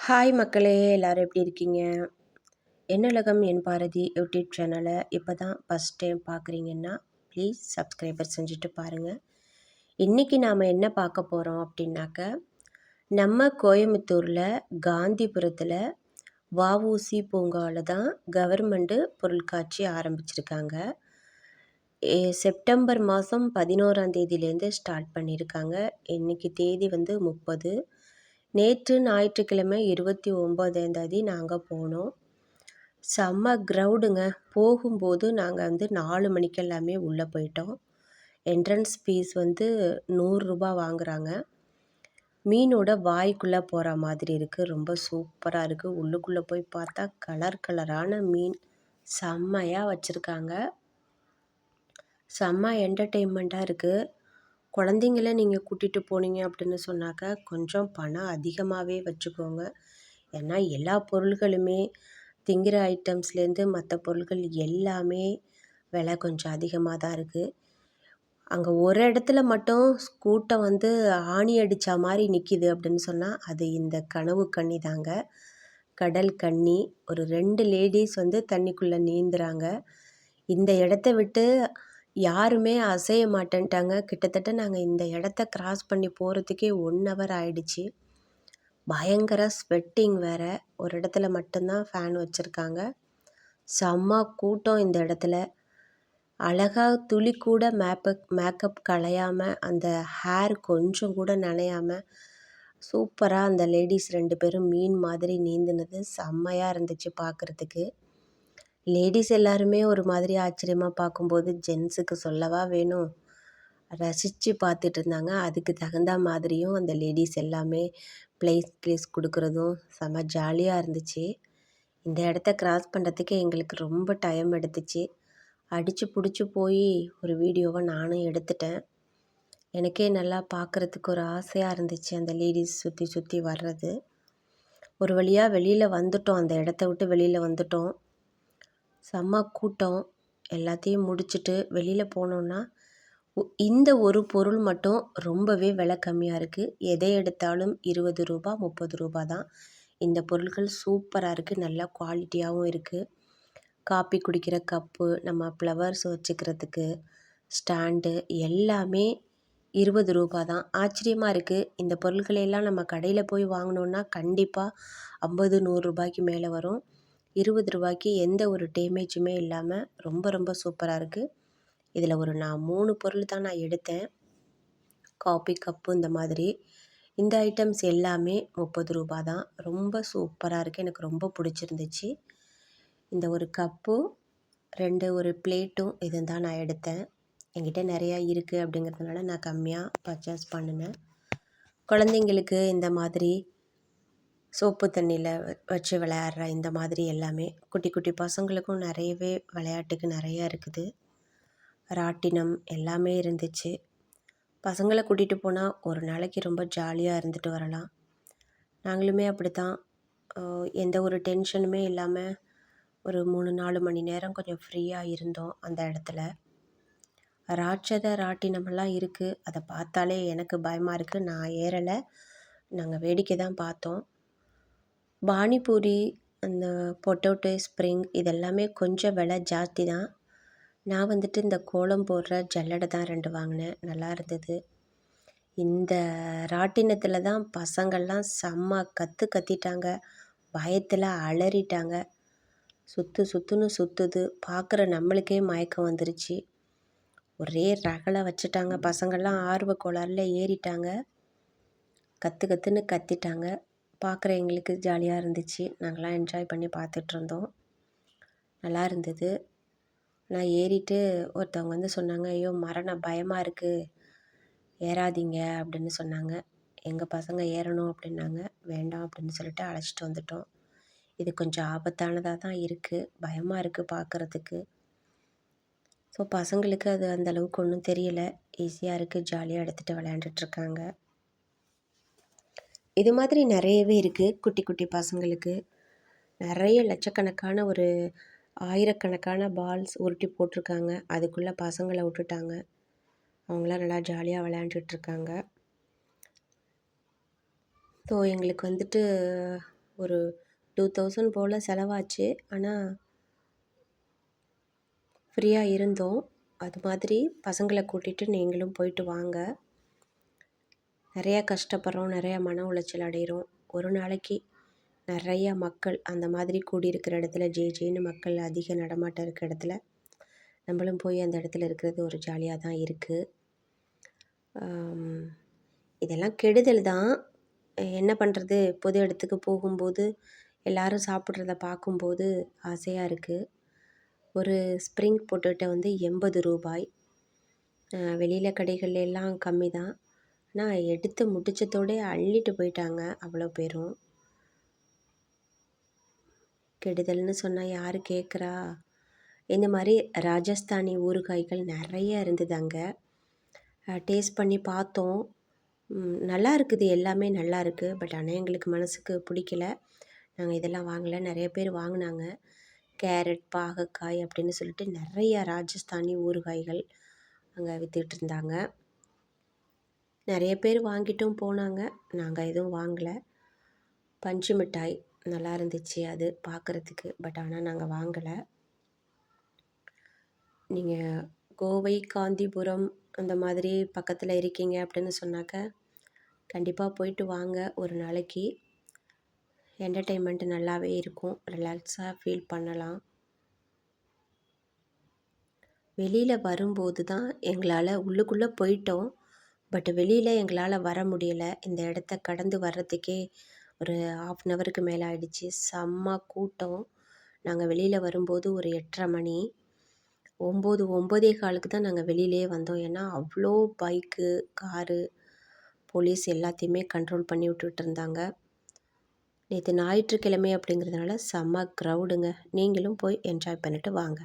Hi மக்களே எல்லோரும் எப்படி இருக்கீங்க? என்னலகம் என் பாரதி யூடியூப் சேனலை இப்போ தான் ஃபஸ்ட் டைம் பார்க்குறீங்கன்னா ப்ளீஸ் சப்ஸ்கிரைபர் செஞ்சுட்டு பாருங்கள் இன்றைக்கி நாம் என்ன பார்க்க போகிறோம் அப்படின்னாக்க நம்ம கோயம்புத்தூரில் காந்திபுரத்தில் வஉசி பூங்காவில் தான் கவர்மெண்ட்டு பொருட்காட்சி ஆரம்பிச்சிருக்காங்க. செப்டம்பர் மாதம் பதினோராம் தேதியிலேருந்து ஸ்டார்ட் பண்ணியிருக்காங்க இன்றைக்கி தேதி வந்து முப்பது. நேற்று ஞாயிற்றுக்கிழமை இருபத்தி ஒம்போதாந்தேதி நாங்கள் போனோம். செம்ம க்ரௌடுங்க போகும்போது நாங்கள் வந்து நாலு மணிக்கு எல்லாமே உள்ளே போயிட்டோம். என்ட்ரன்ஸ் ஃபீஸ் வந்து நூறுரூபா வாங்குகிறாங்க மீனோட வாய்க்குள்ளே போகிற மாதிரி இருக்குது ரொம்ப சூப்பராக இருக்குது உள்ளுக்குள்ளே போய் பார்த்தா கலர் கலரான மீன் செம்மையாக வச்சுருக்காங்க. செம்ம என்டர்டெயின்மெண்ட்டாக இருக்குது குழந்தைங்கள நீங்கள் கூட்டிகிட்டு போனீங்க அப்படின்னு சொன்னாக்கா கொஞ்சம் பணம் அதிகமாகவே வச்சுக்கோங்க. ஏன்னா எல்லா பொருள்களுமே திங்கிற ஐட்டம்ஸ்லேருந்து மற்ற பொருட்கள் எல்லாமே விலை கொஞ்சம் அதிகமாக தான் இருக்குது அங்கே ஒரு இடத்துல மட்டும் கூட்டம் வந்து ஆணி அடித்த மாதிரி நிற்கிது அப்படின்னு சொன்னால் அது இந்த கனவு கண்ணி தாங்க. கடல் கன்னி ஒரு ரெண்டு லேடிஸ் வந்து தண்ணிக்குள்ளே நீந்துறாங்க. இந்த இடத்த விட்டு யாருமே அசைய மாட்டேன்ட்டாங்க. கிட்டத்தட்ட நாங்கள் இந்த இடத்த க்ராஸ் பண்ணி போகிறதுக்கே ஒன் ஹவர் ஆயிடுச்சு. பயங்கர ஸ்வெட்டிங் வேறு. ஒரு இடத்துல மட்டும்தான் ஃபேன் வச்சுருக்காங்க. செம்ம கூட்டம் இந்த இடத்துல. அழகாக துளி கூட மேப்பப் மேக்கப் களையாமல் அந்த ஹேர் கொஞ்சம் கூட நனையாமல் சூப்பராக அந்த லேடிஸ் ரெண்டு பேரும் மீன் மாதிரி நீந்தினது செம்மையாக இருந்துச்சு பார்க்குறதுக்கு லேடிஸ் எல்லாருமே ஒரு மாதிரி ஆச்சரியமாக பார்க்கும்போது ஜென்ஸுக்கு சொல்லவா வேணும்? ரசித்து பார்த்துட்டு இருந்தாங்க. அதுக்கு தகுந்த மாதிரியும் அந்த லேடிஸ் எல்லாமே ப்ளேஸ் ப்ளேஸ் கொடுக்குறதும் செம்ம ஜாலியாக இருந்துச்சு. இந்த இடத்த க்ராஸ் பண்ணுறதுக்கே எங்களுக்கு ரொம்ப டைம் எடுத்துச்சு. அடித்து பிடிச்சி போய் ஒரு வீடியோவை நானும் எடுத்துட்டேன். எனக்கே நல்லா பார்க்குறதுக்கு ஒரு ஆசையாக இருந்துச்சு அந்த லேடிஸ் சுற்றி சுற்றி வர்றது. ஒரு வழியாக வெளியில் வந்துட்டோம். அந்த இடத்த விட்டு வெளியில் வந்துட்டோம். செம்ம கூட்டம். எல்லாத்தையும் முடிச்சுட்டு வெளியில் போனோன்னா இந்த ஒரு பொருள் மட்டும் ரொம்பவே விலை கம்மியாக இருக்குது எதை எடுத்தாலும் இருபது ரூபா முப்பது ரூபா தான். இந்த பொருட்கள் சூப்பராக இருக்குது நல்லா குவாலிட்டியாகவும் இருக்குது காப்பி குடிக்கிற கப்பு நம்ம ஃப்ளவர்ஸ் வச்சுக்கிறதுக்கு ஸ்டாண்டு எல்லாமே இருபது ரூபா தான். ஆச்சரியமாக இருக்குது இந்த பொருட்களையெல்லாம் நம்ம கடையில் போய் வாங்கினோன்னா கண்டிப்பாக ஐம்பது நூறுரூபாய்க்கு மேலே வரும். இருபது ரூபாய்க்கு எந்த ஒரு டேமேஜுமே இல்லாமல் ரொம்ப ரொம்ப சூப்பராக இருக்குது இதில் ஒரு நான் மூணு பொருள் தான் நான் எடுத்தேன். காபி கப்பு இந்த மாதிரி. இந்த ஐட்டம்ஸ் எல்லாமே முப்பது ரூபா தான். ரொம்ப சூப்பராக இருக்குது எனக்கு ரொம்ப பிடிச்சிருந்துச்சு. இந்த ஒரு கப்பும் ரெண்டு ஒரு பிளேட்டும் இது தான் நான் எடுத்தேன். என்கிட்ட நிறையா இருக்குது அப்படிங்கிறதுனால நான் கம்மியாக பர்ச்சேஸ் பண்ணினேன். குழந்தைங்களுக்கு இந்த மாதிரி சோப்பு தண்ணியில் வச்சு விளையாடுற இந்த மாதிரி எல்லாமே குட்டி குட்டி பசங்களுக்கும் நிறையவே விளையாட்டுக்கு நிறையா இருக்குது. ராட்டினம் எல்லாமே இருந்துச்சு. பசங்களை கூட்டிகிட்டு போனால் ஒரு நாளைக்கு ரொம்ப ஜாலியாக இருந்துட்டு வரலாம். நாங்களுமே அப்படி தான் எந்த ஒரு டென்ஷனுமே இல்லாமல் ஒரு மூணு நாலு மணி நேரம் கொஞ்சம் ஃப்ரீயாக இருந்தோம் அந்த இடத்துல. ராட்சத ராட்டினமெல்லாம் இருக்குது அதை பார்த்தாலே எனக்கு பயமாக இருக்குது நான் ஏறலை. நாங்கள் வேடிக்கை தான் பார்த்தோம். பானிபூரி அந்த பொட்டேட்டோ ஸ்ப்ரிங் இதெல்லாமே கொஞ்சம் விலை ஜாஸ்தி தான். நான் வந்துட்டு இந்த கோலம் போடுற ஜல்லடை தான் ரெண்டு வாங்கினேன். நல்லா இருந்தது. இந்த ராட்டினத்தில் தான் பசங்கள்லாம் செம்ம கற்று கத்திட்டாங்க. பயத்தில் அலறிட்டாங்க. சுற்று சுற்றுன்னு சுற்றுது பார்க்குற நம்மளுக்கே மயக்கம் வந்துருச்சு. ஒரே ரகலை வச்சுட்டாங்க. பசங்கள்லாம் ஆர்வ கோளாறில் ஏறிட்டாங்க. கற்று கற்றுன்னு கத்திட்டாங்க. பார்க்குற எங்களுக்கு ஜாலியாக இருந்துச்சு. நாங்களாம் என்ஜாய் பண்ணி பார்த்துட்ருந்தோம் நல்லா இருந்தது. நான் ஏறிட்டு ஒருத்தவங்க வந்து சொன்னாங்க ஐயோ மரணம் பயமாக இருக்குது ஏறாதீங்க அப்படின்னு சொன்னாங்க. எங்கள் பசங்க ஏறணும் அப்படின்னாங்க. வேண்டாம் அப்படின்னு சொல்லிட்டு அழைச்சிட்டு வந்துட்டோம். இது கொஞ்சம் ஆபத்தானதாக தான் இருக்குது பயமாக இருக்குது பார்க்குறதுக்கு ஸோ பசங்களுக்கு அது அந்தளவுக்கு ஒன்றும் தெரியலை. ஈஸியாக இருக்குது ஜாலியாக எடுத்துகிட்டு விளையாண்டுட்ருக்காங்க. இது மாதிரி நிறையவே இருக்குது குட்டி குட்டி பசங்களுக்கு. நிறைய லட்சக்கணக்கான ஒரு ஆயிரக்கணக்கான பால்ஸ் உருட்டி போட்டிருக்காங்க. அதுக்குள்ளே பசங்களை விட்டுட்டாங்க. அவங்களாம் நல்லா ஜாலியாக விளையாண்டுட்ருக்காங்க ஸோ எங்களுக்கு வந்துட்டு ஒரு டூ தௌசண்ட் போல் செலவாச்சு. ஆனால் ஃப்ரீயாக இருந்தோம். அது மாதிரி பசங்களை கூட்டிகிட்டு நீங்களும் போயிட்டு வாங்க. நிறையா கஷ்டப்படுறோம் நிறையா மன உளைச்சல் அடைகிறோம் ஒரு நாளைக்கு நிறையா மக்கள் அந்த மாதிரி கூடியிருக்கிற இடத்துல ஜே ஜேன்னு மக்கள் அதிக நடமாட்டம் இருக்கிற இடத்துல நம்மளும் போய் அந்த இடத்துல இருக்கிறது ஒரு ஜாலியாக தான் இருக்குது இதெல்லாம் கெடுதல் தான். என்ன பண்ணுறது பொது இடத்துக்கு போகும்போது எல்லோரும் சாப்பிட்றத பார்க்கும்போது ஆசையாக இருக்குது ஒரு ஸ்ப்ரிங் பொட்டேட்டோ வந்து எண்பது ரூபாய். வெளியில் கடைகள் எல்லாம் கம்மி தான். ஆனால் எடுத்து முடித்ததோடே அள்ளிட்டு போயிட்டாங்க அவ்வளோ பேரும். கெடுதல்னு சொன்னால் யார் கேட்குறா இந்த மாதிரி ராஜஸ்தானி ஊறுகாய்கள் நிறைய இருந்தது அங்கே. டேஸ்ட் பண்ணி பார்த்தோம் நல்லா இருக்குது எல்லாமே நல்லா இருக்குது பட் ஆனால் எங்களுக்கு மனதுக்கு பிடிக்கல. நாங்கள் இதெல்லாம் வாங்கலை. நிறைய பேர் வாங்கினாங்க. கேரட் பாகக்காய் அப்படின்னு சொல்லிட்டு நிறைய ராஜஸ்தானி ஊறுகாய்கள் அங்கே விற்றுட்டு இருந்தாங்க. நிறைய பேர் வாங்கிட்டும் போனாங்க. நாங்கள் எதுவும் வாங்கலை. பஞ்சு மிட்டாய் நல்லா இருந்துச்சு அது பார்க்குறதுக்கு பட் ஆனால் நாங்கள் வாங்கலை. நீங்கள் கோவை காந்திபுரம் அந்த மாதிரி பக்கத்தில் இருக்கீங்க அப்படின்னு சொன்னாக்க கண்டிப்பாக போயிட்டு வாங்க ஒரு நாளைக்கு. என்டர்டெயின்மெண்ட் நல்லாவே இருக்கும். ரிலாக்ஸாக ஃபீல் பண்ணலாம். வெளியில் வரும்போது தான் எங்களால் உள்ளுக்குள்ளே போயிட்டோம். பட் வெளியில் எங்களால் வர முடியல. இந்த இடத்த கடந்து வர்றதுக்கே ஒரு ஆஃப் அன் ஹவருக்கு மேலே ஆகிடுச்சி செம்ம கூட்டம். நாங்கள் வெளியில் வரும்போது ஒரு எட்டரை மணி. ஒம்பது ஒம்பதே காலுக்கு தான் நாங்கள் வெளியிலே வந்தோம். ஏன்னா அவ்வளோ பைக்கு காரு போலீஸ் எல்லாத்தையுமே கண்ட்ரோல் பண்ணி விட்டுட்டு இருந்தாங்க. நேற்று ஞாயிற்றுக்கிழமை அப்படிங்கிறதுனால செம்ம க்ரௌடுங்க நீங்களும் போய் என்ஜாய் பண்ணிட்டு வாங்க.